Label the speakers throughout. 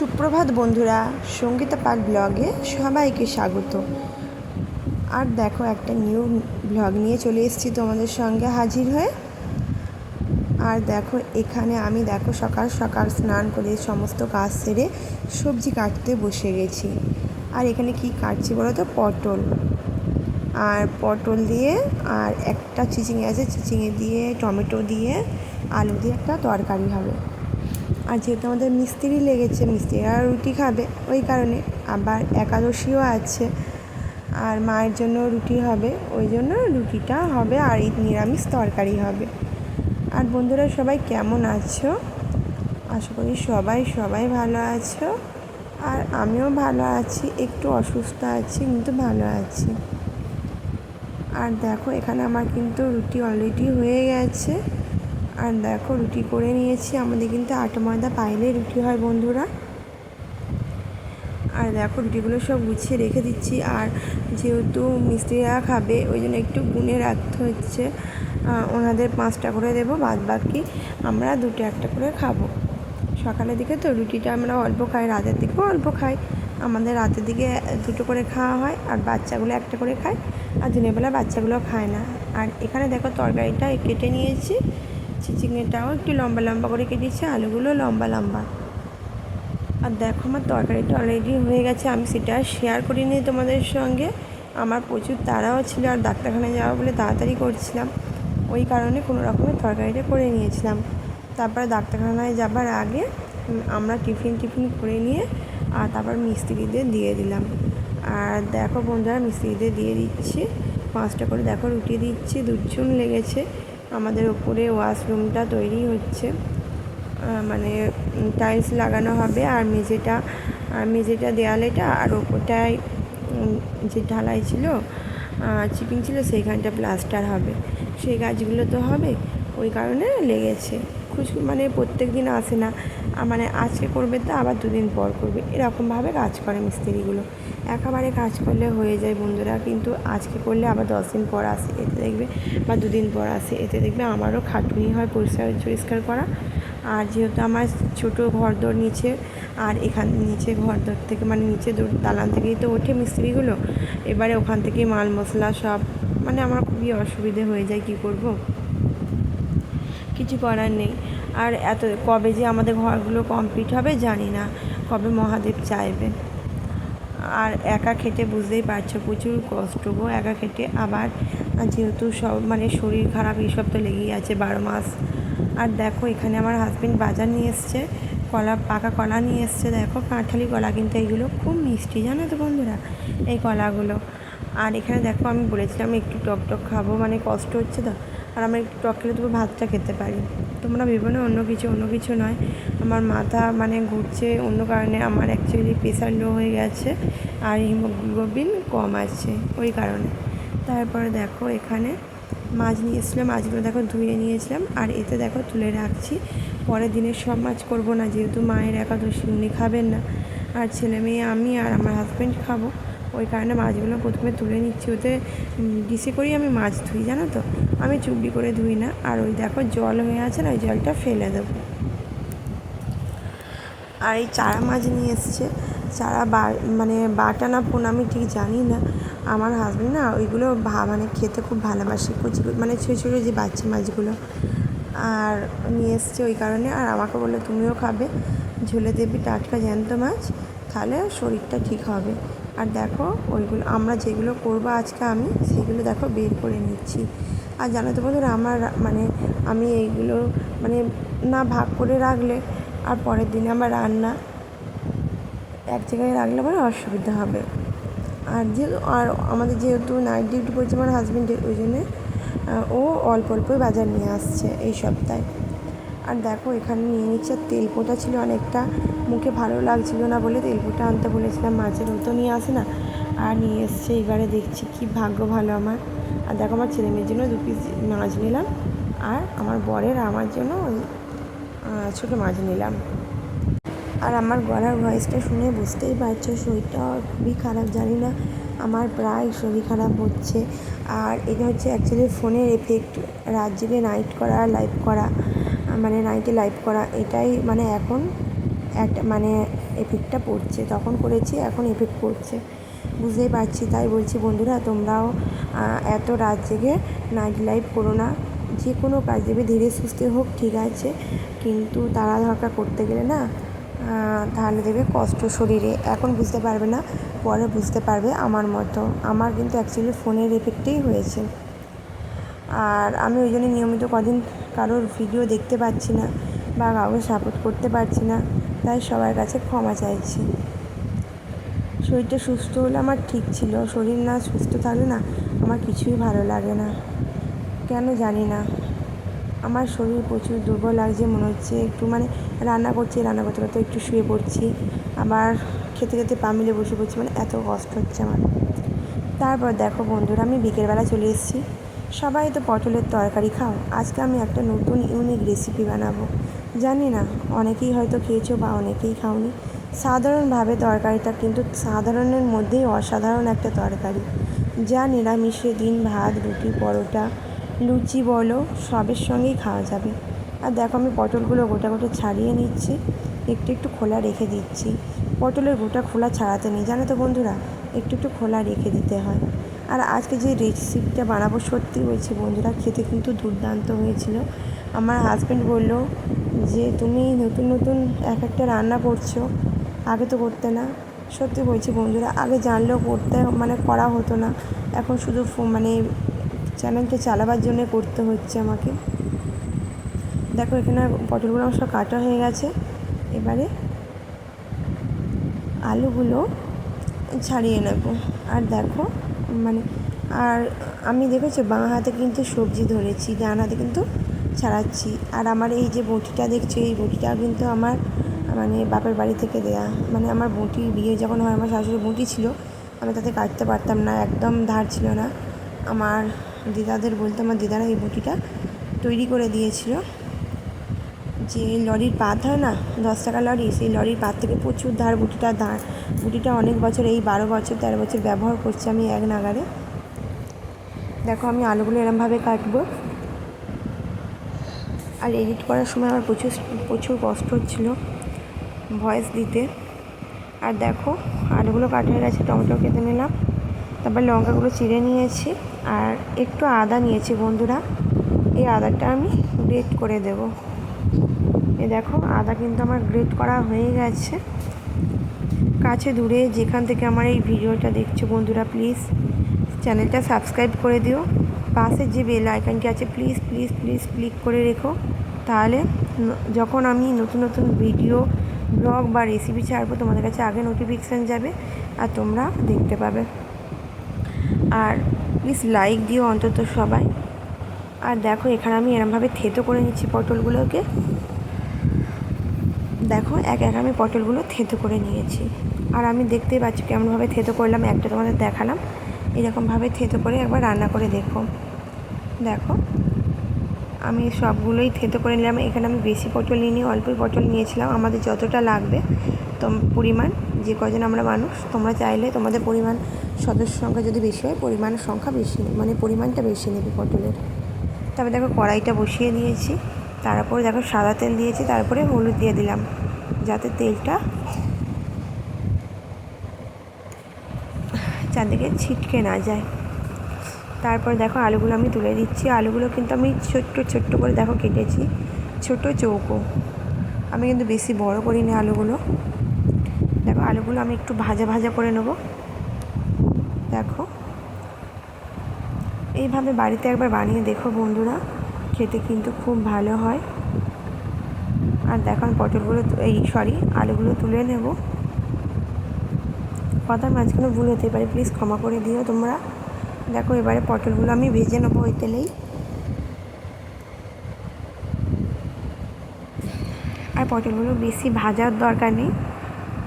Speaker 1: সুপ্রভাত বন্ধুরা, সঙ্গীতা পাক ব্লগে সবাইকে স্বাগত। আর দেখো, একটা নিউ ব্লগ নিয়ে চলে এসেছি তোমাদের সঙ্গে হাজির হয়ে। আর দেখো, এখানে আমি দেখো, সকাল সকাল স্নান করে সমস্ত কাজ সেরে সবজি কাটতে বসে গেছি। আর এখানে কি কাটছি বলো তো? পটল। আর পটল দিয়ে আর একটা চিচিঙে আছে, চিচিঙে দিয়ে, টমেটো দিয়ে, আলু দিয়ে একটা তরকারি হবে। আর যেহেতু আমাদের মিস্ত্রি লেগেছে মিস্ত্রিরা রুটি খাবে, ওই কারণে আবার একাদশীও আছে আর মায়ের জন্য রুটি হবে, ওই জন্য রুটিটা হবে আর এই নিরামিষ তরকারি হবে। আর বন্ধুরা সবাই কেমন আছো? আশা করি সবাই সবাই ভালো আছো আর আমিও ভালো আছি, একটু অসুস্থ আছি, কিন্তু ভালো আছি। আর দেখো, এখানে আমার কিন্তু রুটি অলরেডি হয়ে গেছে। আর দেখো, রুটি করে নিয়েছি। আমাদের কিন্তু আটা ময়দা পাইলে রুটি হয় বন্ধুরা। আর দেখো, রুটিগুলো সব গুছিয়ে রেখে দিচ্ছি। আর যেহেতু মিস্ত্রিরা খাবে, ওই জন্য একটু গুনে রাখতে হচ্ছে। ওনাদের পাঁচটা করে দেবো বাদ বাকি আমরা দুটো একটা করে খাব। সকালের দিকে তো রুটিটা আমরা অল্প খাই, রাতের দিকেও অল্প খাই। আমাদের রাতের দিকে দুটো করে খাওয়া হয়, আর বাচ্চাগুলো একটা করে খায়। আর দিনের বেলা বাচ্চাগুলো খায় না। আর এখানে দেখো, তরকারিটা কেটে নিয়েছি। চিচিংয়েটাও একটু লম্বা লম্বা করে কেটে কেটেছি আলুগুলো লম্বা লম্বা। আর দেখো আমার তরকারিটা অলরেডি হয়ে গেছে, আমি সেটা শেয়ার করিনি তোমাদের সঙ্গে। আমার প্রচুর তাড়াও ছিল, আর ডাক্তারখানায় যাওয়া বলে তাড়াতাড়ি করছিলাম। ওই কারণে কোনো রকমের তরকারিটা করে নিয়েছিলাম। তারপরে ডাক্তারখানায় যাবার আগে আমরা টিফিন টিফিন করে নিয়ে, আর তারপর মিস্ত্রিদের দিয়ে দিলাম। আর দেখো বন্ধুরা, মিস্ত্রিদের দিয়ে দিচ্ছি। পাঁচটা করে দেখো রুটি দিচ্ছি, দুজন লেগেছে। আমাদের উপরে ওয়াশরুমটা তৈরি হচ্ছে। মানে টাইলস লাগানো হবে আর মেঝেটা আর মেঝেটা দেয়ালেটা আর ওপরটায় যে ঢালাই ছিল চিপিং ছিল, সেইখানটা প্লাস্টার হবে। সেই গাছগুলো তো হবে, ওই কারণে লেগেছে। খুশ মানে প্রত্যেক দিন আসে না। মানে আজকে করবে তো, আবার দুদিন পর করবে। এরকমভাবে কাজ করে মিস্ত্রিগুলো। একেবারে কাজ করলে হয়ে যায় বন্ধুরা, কিন্তু আজকে করলে আবার দশ দিন পর আসে, এতে দেখবে, বা দুদিন পর আসে, এতে দেখবে আমারও খাটুনি হয় পরিষ্কার পরিষ্কার করা। আর যেহেতু আমার ছোটো ঘরদোর নিচে, আর এখান, নিচে ঘরদোর থেকে মানে নিচে দূর, দালান থেকেই তো ওঠে মিস্ত্রিগুলো, এবারে ওখান থেকেই মাল মশলা সব মানে আমার খুবই অসুবিধে হয়ে যায়, কী করব? কিছু করার নেই। আর এত, কবে যে আমাদের ঘরগুলো কমপ্লিট হবে জানি না, কবে মহাদেব চাইবে। আর একা খেটে বুঝতেই পারছ, প্রচুর কষ্ট গো একা খেটে। আবার যেহেতু সব মানে শরীর খারাপ, এইসব তো লেগেই আছে বারো মাস। আর দেখো, এখানে আমার হাজব্যান্ড বাজার নিয়ে এসছে, কলা, পাকা কলা নিয়ে এসছে। দেখো, কাঁঠালি কলা কিন্তু এইগুলো খুব মিষ্টি, জানো তো বন্ধুরা, এই কলাগুলো। আর এখানে দেখো, আমি বলেছিলাম একটু টক টক খাব মানে কষ্ট হচ্ছে তো। আর আমরা একটু টক খেলে তবু ভাতটা খেতে পারি। তোমরা ভেবো না, অন্য কিছু অন্য কিছু নয়। আমার মাথা মানে ঘুরছে, অন্য কারণে আমার অ্যাকচুয়ালি প্রেশার লো হয়ে গেছে আর হিমোগ্লোবিন কম আছে ওই কারণে। তারপরে দেখো এখানে মাছ নিয়ে এসেছিলাম মাছগুলো দেখো ধুয়ে নিয়েছিলাম আর এতে দেখো তুলে রাখছি। পরের দিনের সব মাছ করব না, যেহেতু মায়ের একাদশী, উনি খাবেন না। আর ছেলে মেয়ে, আমি আর আমার হাজব্যান্ড খাব। ওই কারণে মাছগুলো প্রথমে তুলে নিচ্ছি, ওতে ডিসে করেই আমি মাছ ধুই, জানো তো? আমি চুবড়ি করে ধুই না। আর ওই দেখো জল হয়ে আছে না, ওই জলটা ফেলে দেবো। আর এই চারা মাছ নিয়ে এসছে। চারা বা মানে বাটা না পোন আমি ঠিক জানি না। আমার হাজব্যান্ড না ওইগুলো ভা মানে খেতে খুব ভালোবাসে কুচি মানে ছোটো ছোটো যে বাচ্চা মাছগুলো। আর নিয়ে এসছে ওই কারণে। আর আমাকে বলল, তুমিও খাবে। ঝুলে দেবি টাটকা জ্যান্ত মাছ, তাহলে শরীরটা ঠিক হবে। আর দেখো ওইগুলো, আমরা যেগুলো করব আজকে আমি, সেগুলো দেখো বের করে নিচ্ছি। আর জানো তো বন্ধুরা, আমার মানে আমি এইগুলো মানে না ভাগ করে রাখলে আর পরের দিনে আমার রান্না এক জায়গায় রাখলে পরে অসুবিধা হবে। আর যেহেতু, আর আমাদের যেহেতু নাইট ডিউটি করছে আমার হাজব্যান্ডের ওই জন্যে ও অল্প অল্পই বাজার নিয়ে আসছে এই সপ্তাহে। আর দেখো, এখানে নিয়ে নিচ্ছে তেল পোটা ছিল অনেকটা, মুখে ভালো লাগছিল না বলে তেল পোটা আনতে বলেছিলাম, মাছের তো নিয়ে আসে না। আর নিয়ে এসছে, এবারে দেখছি কি ভাগ্য ভালো আমার। আর দেখো আমার ছেলে মেয়ের জন্য দু পিস মাছ নিলাম। আর আমার বরের আমার জন্য ওই ছোটো মাছ নিলাম। আর আমার গলার ভয়েসটা শুনে বুঝতেই পারছ, শরীরটা খুবই খারাপ, জানি না, আমার প্রায় শরীর খারাপ হচ্ছে। আর এটা হচ্ছে অ্যাকচুয়ালি ফোনের এফেক্ট রাত জেগে নাইট করা লাইভ করা মানে নাইটে লাইভ করা, এটাই মানে এখন একটা মানে এফেক্টটা পড়ছে। তখন করেছি, এখন এফেক্ট পড়ছে। বুঝতেই পারছি, তাই বলছি বন্ধুরা তোমরাও এত রাত জেগে নাইট লাইফ করো না। যে কোনো কাজ দেবে, ধীরে সুস্থে হোক, ঠিক আছে। কিন্তু তাড়া ধরকা করতে গেলে না তাহলে দেবে কষ্ট শরীরে। এখন বুঝতে পারবে না, পরে বুঝতে পারবে আমার মতো। আমার কিন্তু অ্যাকচুয়ালি ফোনের এফেক্টেই হয়েছে। আর আমি ওই জন্য নিয়মিত কদিন কারোর ভিডিও দেখতে পাচ্ছি না বা কাউকে সাপোর্ট করতে পারছি না। তাই সবার কাছে ক্ষমা চাইছি। শরীরটা সুস্থ হলে আমার ঠিক ছিল। শরীর না সুস্থ থাকলে না আমার কিছুই ভালো লাগে না। কেন জানি না। আমার শরীর প্রচুর দুর্বল লাগছে, মনে হচ্ছে একটু মানে রান্না করছি, রান্না করতে করতে একটু শুয়ে পড়ছি। আবার খেতে খেতে পা মিলে বসে পড়ছি মানে এত কষ্ট হচ্ছে আমার। তারপর দেখো বন্ধুরা, আমি বিকেলবেলা চলে এসেছি। সবাই তো পটলের তরকারি খাও। আজকে আমি একটা নতুন ইউনিক রেসিপি বানাবো। জানি না, অনেকেই হয়তো খেয়েছো বা অনেকেই খাওনি। সাধারণভাবে তরকারিটা কিন্তু সাধারণের মধ্যেই অসাধারণ একটা তরকারি। যা নিরামিষে দিন, ভাত, রুটি, পরোটা, লুচি বলো, সবের সঙ্গেই খাওয়া যাবে। আর দেখো আমি পটলগুলো গোটা গোটা ছাড়িয়ে নিচ্ছি, একটু একটু খোলা রেখে দিচ্ছি। পটলের গোটা খোলা ছাড়াতে নেই, জানো তো বন্ধুরা? একটু একটু খোলা রেখে দিতে হয়। আর আজকে যে রেসিপিটা বানাবো সত্যি বলছি বন্ধুরা, খেতে কিন্তু দুর্দান্ত হয়েছিল। আমার হাজব্যান্ড বলল যে, তুমি নতুন নতুন এক একটা রান্না করছ আগে তো করতে না। সত্যি বলছি বন্ধুরা, আগে জানলেও করতে মানে করা হতো না। এখন শুধু মানে চ্যানেলটা চালাবার জন্যে করতে হচ্ছে আমাকে। দেখো, এখানে পটলগুলো আমার সব কাটা হয়ে গেছে। এবারে আলুগুলো ছাড়িয়ে নেব। আর দেখো মানে আর আমি দেখেছ, বাঁ হাতে কিন্তু সবজি ধরেছি, ডান হাতে কিন্তু ছাড়াচ্ছি। আর আমার এই যে বটিটা দেখছ, এই বটিটা কিন্তু আমার মানে বাপের বাড়ি থেকে দেয়া। মানে আমার বটি বিয়ে যখন হয়, আমার শাশুড়ি বুটি ছিল, আমি তাতে কাটতে পারতাম না, একদম ধার ছিল না। আমার দিদাদের বলতে আমার দিদারা এই বুটিটা তৈরি করে দিয়েছিল। যে লরির পাত হয় না, দশ টাকা লরি, সেই লরির পাত থেকে প্রচুর ধার বুটিটা ধার, বুটিটা অনেক বছর, এই বারো বছর, তেরো বছর ব্যবহার করছি আমি এক নাগারে দেখো, আমি আলুগুলো এরমভাবে কাটবো। আর এডিট করার সময় আমার প্রচুর প্রচুর কষ্ট হচ্ছিল। ভয়েস দিতে। আর দেখো, আলুগুলো কাটা হয়ে গেছে, টমেটো কেটে নিলাম। তারপর লঙ্কাগুলো চিড়ে নিয়েছি, আর একটু আদা নিয়েছি বন্ধুরা। এই আদাটা আমি গ্রেট করে দেবো। এ দেখো, আদা কিন্তু আমার গ্রেট করা হয়ে গেছে। কাছে দূরে, যেখান থেকে আমার এই ভিডিওটা দেখছ বন্ধুরা, প্লিজ চ্যানেলটা সাবস্ক্রাইব করে দিও। পাশে যে বেল আইকনটি আছে, প্লিজ প্লিজ প্লিজ ক্লিক করে রেখো। তাহলে যখন আমি নতুন নতুন ভিডিও ব্লগ বা রেসিপি ছাড়বো, তোমাদের কাছে আগে নোটিফিকেশান যাবে আর তোমরা দেখতে পাবে। আর প্লিজ লাইক দিও অন্তত সবাই। আর দেখো, এখানে আমি এরমভাবে থেতো করে নিচ্ছি পটলগুলোকে। দেখো, এক এক আমি পটলগুলো থেতো করে নিয়েছি। আর আমি দেখতেই পাচ্ছি কেমনভাবে থেতো করলাম, একটা তোমাদের দেখালাম। এরকমভাবে থেতো করে একবার রান্না করে দেখো। দেখো। আমি সবগুলোই থেতো করে নিলাম। এখানে আমি বেশি পটল নিয়ে অল্পই পটল নিয়েছিলাম। আমাদের যতটা লাগবে তো পরিমাণ, যে কজন আমরা মানুষ, তোমরা চাইলে তোমাদের পরিমাণ সদস্য সংখ্যা যদি বেশি হয় পরিমাণের সংখ্যা বেশি মানে পরিমাণটা বেশি নেবে পটলের। তারপরে দেখো কড়াইটা বসিয়ে দিয়েছি তারপরে দেখো সাদা তেল দিয়েছি, তারপরে হলুদ দিয়ে দিলাম, যাতে তেলটা চারদিকে ছিটকে না যায়। তারপর দেখো আলুগুলো আমি তুলে দিচ্ছি। আলুগুলো কিন্তু আমি ছোট্ট ছোট্ট করে দেখো কেটেছি। ছোট চৌকো। আমি কিন্তু বেশি বড় করিনি আলুগুলো। দেখো আলুগুলো আমি একটু ভাজা ভাজা করে নেব। দেখো। এইভাবে বাড়িতে একবার বানিয়ে দেখো বন্ধুরা। খেতে কিন্তু খুব ভালো হয়। আর দেখো আমি পটলগুলো এই সরি, আলুগুলো তুলে নেব। কথার মাঝখানে ভুল হতে পারে প্লিজ ক্ষমা করে দিও তোমরা। দেখো এবারে পটলগুলো আমি ভেজে নেব ওই তেলেই। আর পটলগুলো বেশি ভাজার দরকার নেই।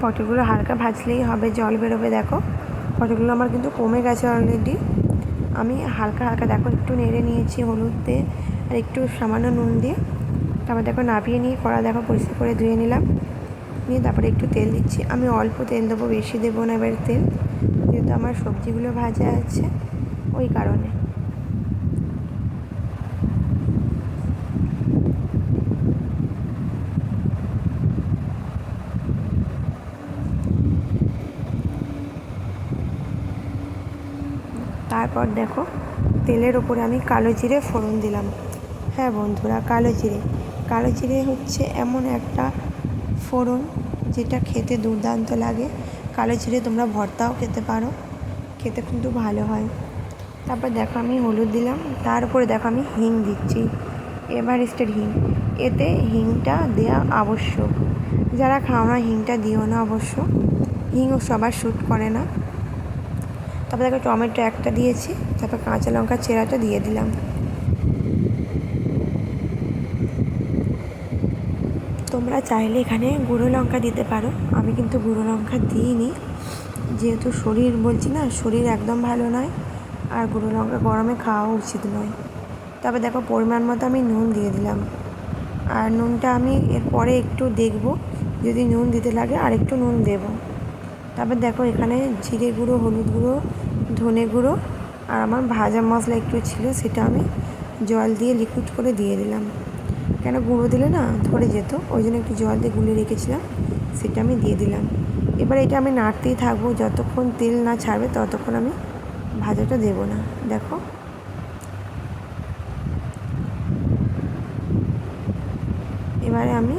Speaker 1: পটলগুলো হালকা ভাজলেই হবে, জল বেরোবে, দেখো। পটলগুলো আমার কিন্তু কমে গেছে অলরেডি আমি হালকা হালকা, দেখো, একটু নেড়ে নিয়েছি হলুদ দিয়ে আর একটু সামান্য নুন দিয়ে। তারপর দেখো নাবিয়ে নিয়ে কড়া, দেখো, পরিষ্কার করে ধুয়ে নিলাম। নিয়ে তারপরে একটু তেল দিচ্ছি। আমি অল্প তেল দেবো, বেশি দেবো না এবার তেল। যেহেতু আমার সবজিগুলো ভাজা আছে। ওই কারণে। তারপর দেখো, তেলের ওপরে আমি কালো জিরে ফোড়ন দিলাম। হ্যাঁ বন্ধুরা, কালো জিরে। কালো জিরে হচ্ছে এমন একটা ফোড়ন যেটা খেতে দুর্দান্ত লাগে। কালো জিরে তোমরা ভর্তাও খেতে পারো, খেতে কিন্তু ভালো হয়। তারপর দেখো আমি হলুদ দিলাম, তারপরে দেখো আমি হিং দিচ্ছি। এভারেস্টের হিং। এতে হিংটা দেওয়া আবশ্যক। যারা খাও না, হিংটা দিও না অবশ্য। হিংও সবার শ্যুট করে না। তারপর দেখো টমেটো একটা দিয়েছি, তারপর কাঁচা লঙ্কা চেরাটা দিয়ে দিলাম। তোমরা চাইলে এখানে গুঁড়ো লঙ্কা দিতে পারো। আমি কিন্তু গুঁড়ো লঙ্কা দিইনি। যেহেতু শরীর বলছি না, শরীর একদম ভালো নয়। আর গুঁড়ো লঙ্কা গরমে খাওয়া উচিত নয়। তবে দেখো, পরিমাণ মতো আমি নুন দিয়ে দিলাম। আর নুনটা আমি এরপরে একটু দেখব, যদি নুন দিতে লাগে আর একটু নুন দেবো। তারপর দেখো, এখানে জিরে গুঁড়ো, হলুদ গুঁড়ো, ধনে গুঁড়ো আর আমার ভাজা মশলা একটু ছিল, সেটা আমি জল দিয়ে লিকুইড করে দিয়ে দিলাম। কেন গুঁড়ো দিলে না ধরে যেত, ওই জন্য একটু জল দিয়ে গুলে রেখেছিলাম, সেটা আমি দিয়ে দিলাম। এবার এটা আমি নাড়তেই থাকব, যতক্ষণ তেল না ছাড়বে ততক্ষণ আমি ভাজাটা দেবো না, দেখো। এবারে আমি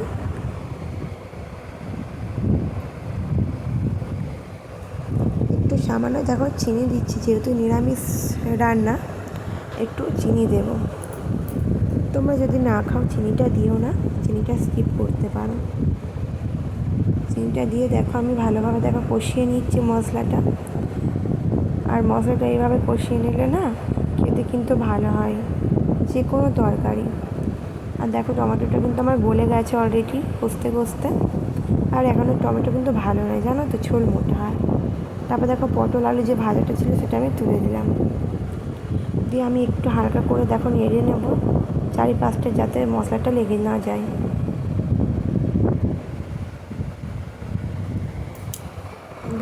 Speaker 1: একটু সামান্য, দেখো, চিনি দিচ্ছি, যেহেতু নিরামিষ রান্না, একটু চিনি দেব। তোমরা যদি না খাও, চিনিটা দিও না, চিনিটা স্কিপ করতে পারো। চিনিটা দিয়ে দেখো, আমি ভালোভাবে, দেখো, কষিয়ে নিচ্ছি মশলাটা। আর মশলাটা এইভাবে কষিয়ে নিলে না খেতে কিন্তু ভালো হয় যে কোনো তরকারি। আর দেখো টমেটোটা কিন্তু আমার গলে গেছে অলরেডি কষতে কষতে। আর এখনও টমেটো কিন্তু ভালো নয়, জানো তো? ঝোল মোটা হয়। তারপর দেখো পটল আলু যে ভাজাটা ছিল সেটা আমি তুলে দিলাম দিয়ে আমি একটু হালকা করে দেখো নেড়ে নেব, চারিপাশটা যাতে মশলাটা লেগে না যায়।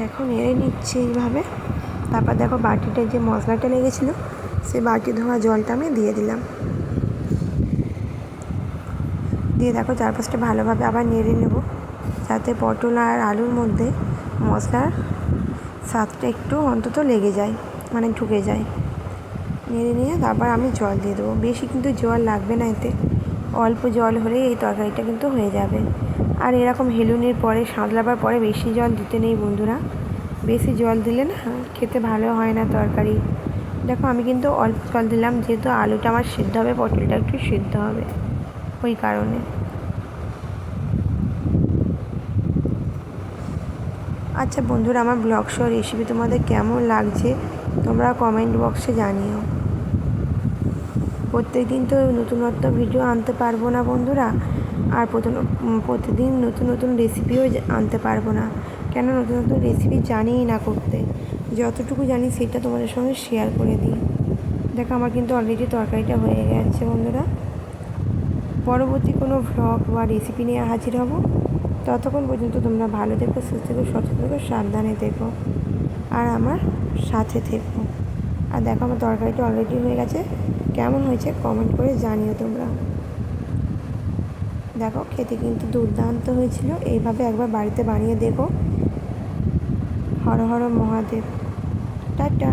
Speaker 1: দেখো নেড়ে নিচ্ছি এইভাবে। তারপর দেখো বাটিটা যে মশলাটা লেগেছিলো, সেই বাটি ধোয়া জলটা আমি দিয়ে দিলাম। দিয়ে দেখো চারপাশটা ভালোভাবে আবার নেড়ে নেব, যাতে পটল আর আলুর মধ্যে মশলার স্বাদটা একটু অন্তত লেগে যায় মানে ঢুকে যায়। নেড়ে নিয়ে তারপর আমি জল দিয়ে দেবো। বেশি কিন্তু জল লাগবে না এতে, অল্প জল হলে এই তরকারিটা কিন্তু হয়ে যাবে। আর এরকম হেলুনির পরে, সাঁতলাবার পরে বেশি জল দিতে নেই বন্ধুরা। বেশি জল দিলে না খেতে ভালো হয় না তরকারি। দেখো আমি কিন্তু অল্প জল দিলাম, যেহেতু আলুটা আমার সিদ্ধ হবে, পটলটা একটু সিদ্ধ হবে ওই কারণে। আচ্ছা বন্ধুরা, আমার ব্লগ শো রেসিপি তোমাদের কেমন লাগছে? তোমরা কমেন্ট বক্সে জানিও। প্রত্যেক দিন তো নতুনত্ব ভিডিও আনতে পারব না বন্ধুরা, আর প্রতিদিন নতুন নতুন রেসিপিও আনতে পারব না। কেন নতুন নতুন রেসিপি জানিই না করতে? যতটুকু জানি সেটা তোমাদের সঙ্গে শেয়ার করে দিই। দেখো, আমার কিন্তু অলরেডি তরকারিটা হয়ে গেছে বন্ধুরা। পরবর্তী কোনো ভ্লগ বা রেসিপি নিয়ে হাজির হব। ততক্ষণ পর্যন্ত তোমরা ভালো থেকো, সুস্থ থেকো, সচেতন থেকো, সাবধানে থেকো। আর আমার সাথে থেকো। আর দেখো, আমার তরকারিটা অলরেডি হয়ে গেছে। কেমন হয়েছে কমেন্ট করে জানিও তোমরা। দেখো, খেতে কিন্তু দুর্দান্ত হয়েছিল। এইভাবে একবার বাড়িতে বানিয়ে দেখো। হর হর মহাদেব। টাটা।